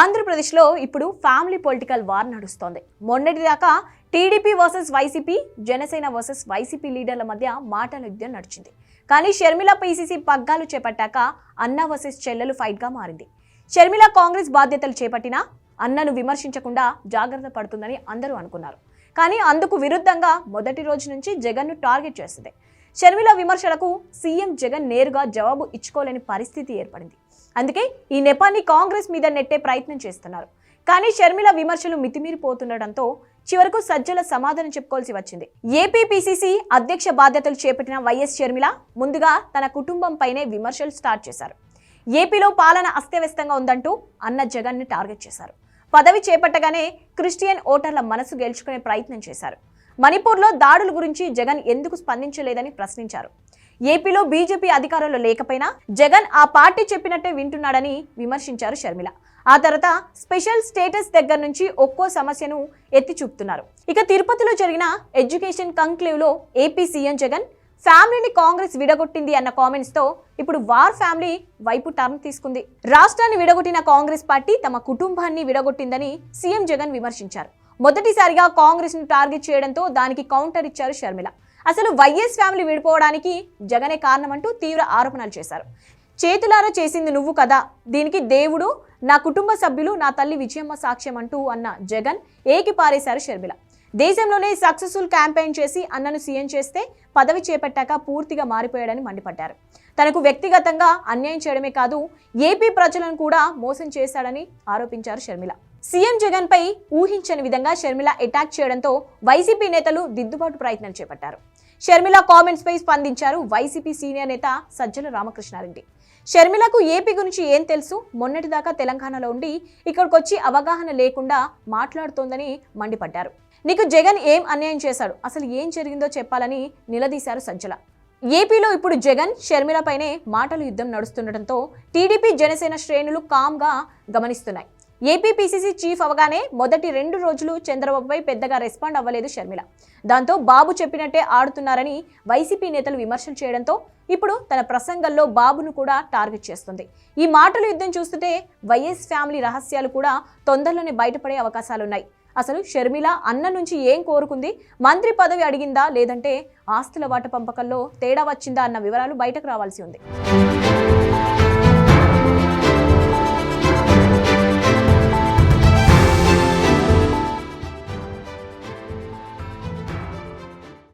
ఆంధ్రప్రదేశ్లో ఇప్పుడు family political war నడుస్తోంది. మొన్నటిదాకా TDP versus YCP Janasena versus YCP లీడర్ల మధ్య మాటల యుద్ధం నడిచింది. కానీ షర్మిల పీసీసీ పగ్గాలు చేపట్టాక అన్న వర్సెస్ చెల్లెలు ఫైట్గా మారింది. షర్మిల కాంగ్రెస్ బాధ్యతలు చేపట్టినా అన్నను విమర్శించకుండా జాగ్రత్త పడుతుందని అందరూ అనుకున్నారు. కానీ అందుకు విరుద్ధంగా మొదటి రోజు నుంచి జగన్ను టార్గెట్ చేస్తుంది షర్మిల విమర్శలకు సీఎం జగన్ నేరుగా జవాబు ఇచ్చుకోలేని పరిస్థితి ఏర్పడింది. అందుకే ఈ నెపాన్ని కాంగ్రెస్ మీద నెట్టే ప్రయత్నం చేస్తున్నారు. కానీ షర్మిల విమర్శలు మితిమీరిపోతుండటంతో చివరకు సజ్జల సమాధానం చెప్పుకోవాల్సి వచ్చింది. ఏపీపీసీసీ అధ్యక్ష బాధ్యతలు చేపట్టిన వైఎస్ షర్మిల ముందుగా తన కుటుంబంపైనే విమర్శలు స్టార్ట్ చేశారు. ఏపీలో పాలన అస్తవ్యస్తంగా ఉందంటూ అన్న జగన్ని టార్గెట్ చేశారు. పదవి చేపట్టగానే క్రిస్టియన్ ఓటర్ల మనసు గెలుచుకునే ప్రయత్నం చేశారు. మణిపూర్లో దాడుల గురించి జగన్ ఎందుకు స్పందించలేదని ప్రశ్నించారు. ఏపీలో బీజేపీ అధికారంలో లేకపోయినా జగన్ ఆ పార్టీ చెప్పినట్టే వింటున్నాడని విమర్శించారు షర్మిల. ఆ తర్వాత స్పెషల్ స్టేటస్ దగ్గర నుంచి ఒక్కో సమస్యను ఎత్తి చూపుతున్నారు. ఇక తిరుపతిలో జరిగిన ఎడ్యుకేషన్ కంక్లేవ్లో ఏపీ సీఎం జగన్ ఫ్యామిలీని కాంగ్రెస్ విడగొట్టింది అన్న కామెంట్స్తో ఇప్పుడు వార్ ఫ్యామిలీ వైపు టర్న్ తీసుకుంది. రాష్ట్రాన్ని విడగొట్టిన కాంగ్రెస్ పార్టీ తమ కుటుంబాన్ని విడగొట్టిందని సీఎం జగన్ విమర్శించారు. మొదటిసారిగా కాంగ్రెస్ను టార్గెట్ చేయడంతో దానికి కౌంటర్ ఇచ్చారు షర్మిల. అసలు వైఎస్ ఫ్యామిలీ విడిపోవడానికి జగనే కారణమంటూ తీవ్ర ఆరోపణలు చేశారు. చేతులారా చేసింది నువ్వు కదా దీనికి దేవుడు నా కుటుంబ సభ్యులు నా తల్లి విజయమ్మ సాక్ష్యం అంటూ అన్న జగన్ ఏకి పారేశారు షర్మిల. దేశంలోనే సక్సెస్ఫుల్ క్యాంపెయిన్ చేసి అన్నను సీఎం చేస్తే పదవి చేపట్టాక పూర్తిగా మారిపోయాడని మండిపడ్డారు. తనకు వ్యక్తిగతంగా అన్యాయం చేయడమే కాదు ఏపీ ప్రజలను కూడా మోసం చేశాడని ఆరోపించారు షర్మిల. సీఎం జగన్ పై ఊహించని విధంగా షర్మిల అటాక్ చేయడంతో వైసీపీ నేతలు దిద్దుబాటు ప్రయత్నం చేపట్టారు. షర్మిల కామెంట్స్ పై స్పందించారు వైసీపీ సీనియర్ నేత సజ్జల రామకృష్ణారెడ్డి. షర్మిలకు ఏపీ గురించి ఏం తెలుసు? మొన్నటిదాకా తెలంగాణలో ఉండి ఇక్కడికొచ్చి అవగాహన లేకుండా మాట్లాడుతోందని మండిపడ్డారు. నీకు జగన్ ఏం అన్యాయం చేశాడు? అసలు ఏం జరిగిందో చెప్పాలని నిలదీశారు సజ్జల. ఏపీలో ఇప్పుడు జగన్ షర్మిలపైనే మాటలు యుద్ధం నడుస్తుండటంతో టీడీపీ జనసేన శ్రేణులు కామ్గా గమనిస్తున్నాయి. ఏపీపీసీసీ చీఫ్ అవగానే మొదటి రెండు రోజులు చంద్రబాబుపై పెద్దగా రెస్పాండ్ అవ్వలేదు షర్మిల. దాంతో బాబు చెప్పినట్టే ఆడుతున్నారని వైసీపీ నేతలు విమర్శలు చేయడంతో ఇప్పుడు తన ప్రసంగంలో బాబును కూడా టార్గెట్ చేస్తుంది. ఈ మాటల యుద్ధం చూస్తుంటే వైఎస్ ఫ్యామిలీ రహస్యాలు కూడా తొందరలోనే బయటపడే అవకాశాలున్నాయి. అసలు షర్మిల అన్న నుంచి ఏం కోరుకుంది? మంత్రి పదవి అడిగిందా? లేదంటే ఆస్తుల వాట పంపకంలో తేడా వచ్చిందా? అన్న వివరాలు బయటకు రావాల్సి ఉంది.